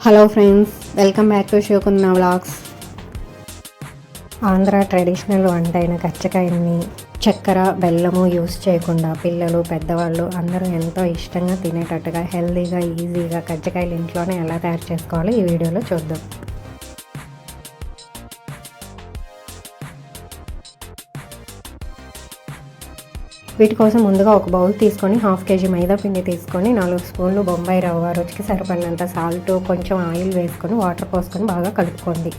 Hello friends welcome back to షోకున్న vlogs Andhra traditional వంట అయిన కచ్చకాయని చక్కెర బెల్లము యూస్ చేయకుండా పిల్లలు పెద్దవాళ్ళు అందరూ ఎంతో ఇష్టంగా తినేటట్టుగా హెల్తీగా ఈజీగా కచ్చకాయలు ఇంట్లోనే ఎలా తయారు చేసుకోవాలో ఈ వీడియోలో చూద్దాం. వీటి కోసం ముందుగా ఒక బౌల్ తీసుకొని హాఫ్ కేజీ మైదా పిండి తీసుకొని నాలుగు స్పూన్లు బొంబాయి రవ్వ రుచికి సరిపడినంత సాల్ట్ కొంచెం ఆయిల్ వేసుకొని వాటర్ పోసుకొని బాగా కలుపుకోండి.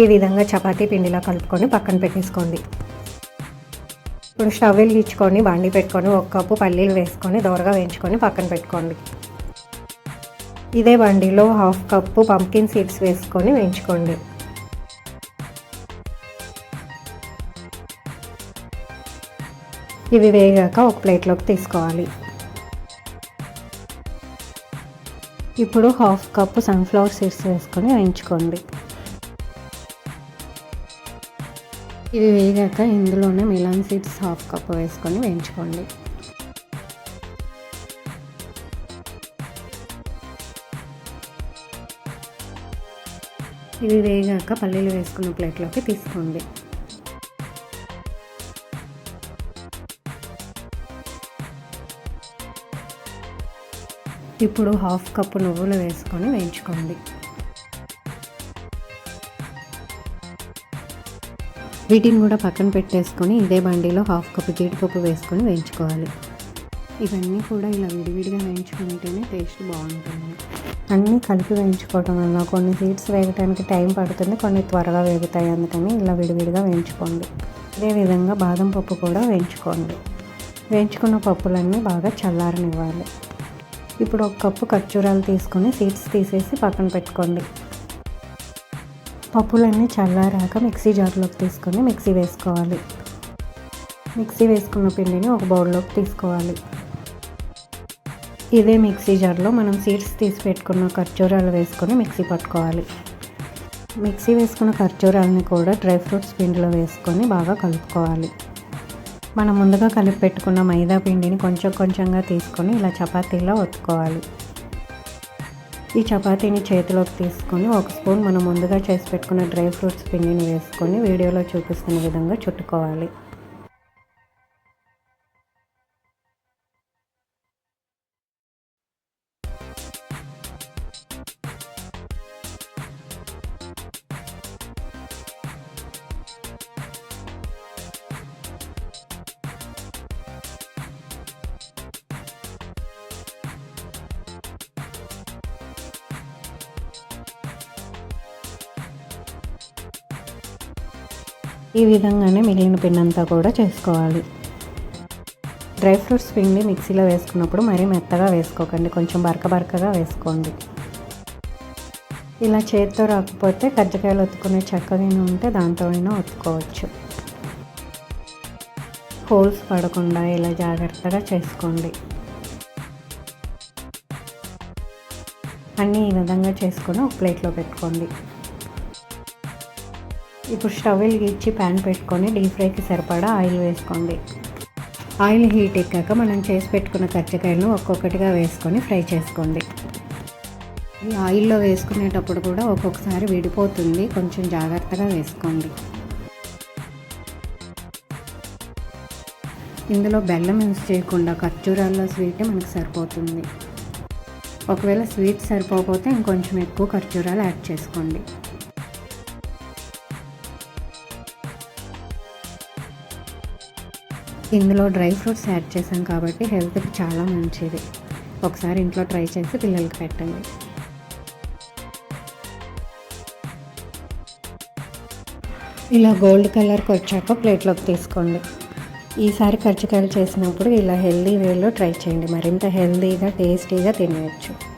ఈ విధంగా చపాతీ పిండిలా కలుపుకొని పక్కన పెట్టేసుకోండి. ఇప్పుడు స్టవ్ వెలిగించుకొని బండి పెట్టుకొని ఒక కప్పు పల్లీలు వేసుకొని దోరగా వేయించుకొని పక్కన పెట్టుకోండి. ఇదే బండిలో హాఫ్ కప్పు పంకిన్ సీడ్స్ వేసుకొని వేయించుకోండి. ఇవి వేగాక ఒక ప్లేట్లోకి తీసుకోవాలి. ఇప్పుడు హాఫ్ కప్పు సన్ఫ్లవర్ సీడ్స్ వేసుకొని వేయించుకోండి. ఇవి వేగాక ఇందులోనే మిలాన్ సీడ్స్ హాఫ్ కప్ వేసుకొని వేయించుకోండి. ఇవి వేగాక పల్లీలు వేసుకున్న ప్లేట్లోకి తీసుకోండి. ఇప్పుడు హాఫ్ కప్పు నువ్వులు వేసుకొని వేయించుకోండి. వీటిని కూడా పక్కన పెట్టేసుకొని ఇదే బండిలో హాఫ్ కప్పు జీడిపప్పు వేసుకొని వేయించుకోవాలి. ఇవన్నీ కూడా ఇలా విడివిడిగా వేయించుకుంటేనే టేస్ట్ బాగుంటుంది. అన్నీ కలిపి వేయించుకోవడం వల్ల కొన్ని సీడ్స్ వేగటానికి టైం పడుతుంది కొన్ని త్వరగా వేగుతాయి. అందుకని ఇలా విడివిడిగా వేయించుకోండి. అదేవిధంగా బాదం పప్పు కూడా వేయించుకోండి. వేయించుకున్న పప్పులన్నీ బాగా చల్లారనివ్వాలి. ఇప్పుడు ఒక కప్పు ఖర్జూరాలు తీసుకొని సీడ్స్ తీసేసి పక్కన పెట్టుకోండి. పప్పులన్నీ చల్లారాక మిక్సీ జార్లోకి తీసుకొని మిక్సీ వేసుకోవాలి. మిక్సీ వేసుకున్న పిండిని ఒక బౌల్లోకి తీసుకోవాలి. ఇదే మిక్సీ జార్లో మనం సీడ్స్ తీసి పెట్టుకున్న ఖర్జూరాలు వేసుకొని మిక్సీ పట్టుకోవాలి. మిక్సీ వేసుకున్న ఖర్జూరాలని కూడా డ్రై ఫ్రూట్స్ పిండిలో వేసుకొని బాగా కలుపుకోవాలి. మనం ముందుగా కలిపి పెట్టుకున్న మైదా పిండిని కొంచెం కొంచెంగా తీసుకొని ఇలా చపాతీలో ఒత్తుకోవాలి. ఈ చపాతీని చేతిలోకి తీసుకొని ఒక స్పూన్ మనం ముందుగా చేసి పెట్టుకున్న డ్రై ఫ్రూట్స్ పిండిని వేసుకొని వీడియోలో చూపిస్తున్న విధంగా చుట్టుకోవాలి. ఈ విధంగానే మిగిలిన పిండి అంతా కూడా చేసుకోవాలి. డ్రై ఫ్రూట్స్ పిండి మిక్సీలో వేసుకున్నప్పుడు మరీ మెత్తగా వేసుకోకండి. కొంచెం బరక బరకగా వేసుకోండి. ఇలా చేతితో రాకపోతే కజ్జకాయలు ఒత్తుకునే చక్కగా ఉంటే దాంతో అయినా ఒత్తుకోవచ్చు. హోల్స్ పడకుండా ఇలా జాగ్రత్తగా చేసుకోండి. అన్నీ ఈ విధంగా చేసుకొని ఒక ప్లేట్లో పెట్టుకోండి. ఇప్పుడు స్టవ్ వెలిగించి ప్యాన్ పెట్టుకొని డీప్ ఫ్రైకి సరిపడా ఆయిల్ వేసుకోండి. ఆయిల్ హీట్ ఎక్కాక మనం చేసి పెట్టుకున్న కచ్చకాయలను ఒక్కొక్కటిగా వేసుకొని ఫ్రై చేసుకోండి. ఈ ఆయిల్లో వేసుకునేటప్పుడు కూడా ఒక్కొక్కసారి విడిపోతుంది. కొంచెం జాగ్రత్తగా వేసుకోండి. ఇందులో బెల్లం యూస్ చేయకుండా ఖర్జూరాల్లో స్వీట్ మనకు సరిపోతుంది. ఒకవేళ స్వీట్ సరిపోకపోతే ఇంకొంచెం ఎక్కువ ఖర్జూరాలు యాడ్ చేసుకోండి. ఇందులో డ్రై ఫ్రూట్స్ యాడ్ చేసాం కాబట్టి హెల్త్కి చాలా మంచిది. ఒకసారి ఇంట్లో ట్రై చేసి పిల్లలకి పెట్టండి. ఇలా గోల్డ్ కలర్కి వచ్చాక ప్లేట్లోకి తీసుకోండి. ఈసారి కర్చికాయలు చేసినప్పుడు ఇలా హెల్దీ వేలో ట్రై చేయండి. మరింత హెల్దీగా టేస్టీగా తినేయచ్చు.